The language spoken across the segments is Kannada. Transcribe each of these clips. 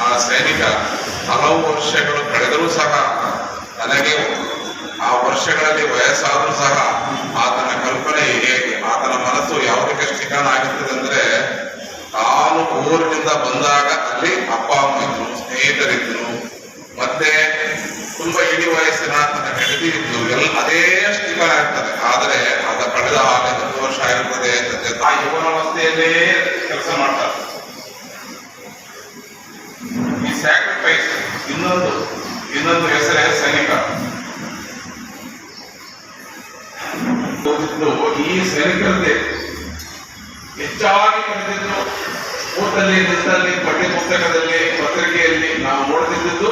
ಆ ಸೈನಿಕ ಹಲವು ವರ್ಷಗಳು ಕಳೆದರೂ ಸಹ ನನಗೆ ಆ ವರ್ಷಗಳಲ್ಲಿ ವಯಸ್ಸಾದರೂ ಸಹ ಆತನ ಕಲ್ಪನೆ ಹೇಗೆ ಆತನ ಮನಸ್ಸು ಯಾವುದಕ್ಕೆ ಠಿಕಾಣ ಆಗಿರ್ತದೆ ಅಂದ್ರೆ ತಾನು ಊರಿನಿಂದ ಬಂದಾಗ ಅಲ್ಲಿ ಅಪ್ಪ, ಅಮ್ಮ ಇದ್ರು, ಸ್ನೇಹಿತರಿದ್ರು, ಮತ್ತೆ ತುಂಬಾ ಇಡೀ ವಯಸ್ಸಿನ ತನ್ನ ಹೆಂಡತಿ ಇದ್ದು ಎಲ್ಲ ಅದೇ ಠಿಕಾಣ ಇರ್ತದೆ ಆದರೆ ಆತ ಕಳೆದ ಹಾಗೆ ಹತ್ತು ವರ್ಷ ಆಗಿರ್ತದೆ ತಂದೆ ಆ ಯುವನಾವಸ್ಥೆಯಲ್ಲೇ ಕೆಲಸ ಸ್ಯಾಕ್ರಿಫೈಸ್ ಇನ್ನೊಂದು ಇನ್ನೊಂದು ಹೆಸರೇ ಸೈನಿಕ. ಈ ಸೈನಿಕರದ್ದೇ. ಹೆಚ್ಚಾಗಿ ಕಲಿತಿದ್ದು ಊಟದಲ್ಲಿ ನಿಂತಲ್ಲಿ ಪಠ್ಯ ಪುಸ್ತಕದಲ್ಲಿ ಪತ್ರಿಕೆಯಲ್ಲಿ ನಾವು ನೋಡ್ತಿದ್ದು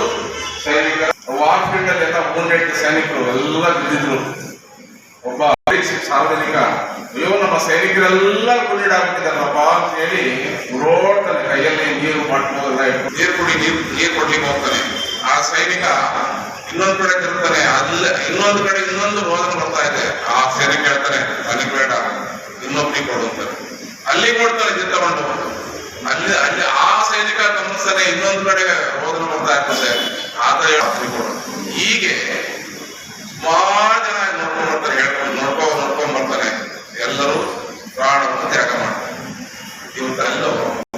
ಸೈನಿಕ. ವಾರ್ಫೀಲ್ಡ್ ಅಲ್ಲಿ ಎಲ್ಲ ಮೂರ್ನೆಂಟು ಸೈನಿಕರು, ಎಲ್ಲ ಬಿದ್ದಿದ್ರು ಒಬ್ಬ ಸಾರ್ವಜನಿಕ. ಅಯ್ಯೋ, ನಮ್ಮ ಸೈನಿಕರೆಲ್ಲ ಗುಂಡಿಡಾಗ್ಬಿಟ್ಟಿದ್ದಾರಪ್ಪ ಅಂತ ಹೇಳಿ ರೋಡ್ತಾನೆ ಕೈಯಲ್ಲಿ ನೀರು ಕುಡಿ ಹೋಗ್ತಾನೆ. ಆ ಸೈನಿಕ ಇನ್ನೊಂದು ಕಡೆ ತಿರುಗ್ತಾನೆ, ಅಲ್ಲ ಇನ್ನೊಂದು ಕಡೆ ಇನ್ನೊಂದು ರೋಗ ಬರ್ತಾ ಇದೆ. ಆ ಸೈನಿಕ ಹೇಳ್ತಾನೆ ಅಲ್ಲಿ ಬೇಡ ಇನ್ನೊಬ್ರಿಗೆ ಕೊಡು ಅಂತಾನೆ ಅಲ್ಲಿ ಕೊಡ್ತಾನೆ ತಗೊಂಡು ಅಲ್ಲಿ ಅಲ್ಲಿ ಆ ಸೈನಿಕ ಗಮನಿಸ್ತಾನೆ ಇನ್ನೊಂದು ಕಡೆ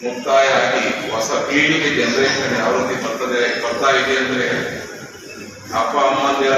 ಮುಕ್ತಾಯ ಆಗಿ ಹೊಸ ಪೀಳಿಗೆ ಜನರೇಷನ್ ಯಾವ ರೀತಿ ಬರ್ತದೆ ಬರ್ತಾ ಇದೆ ಅಂದ್ರೆ ಅಪ್ಪ ಅಮ್ಮಂದಿರ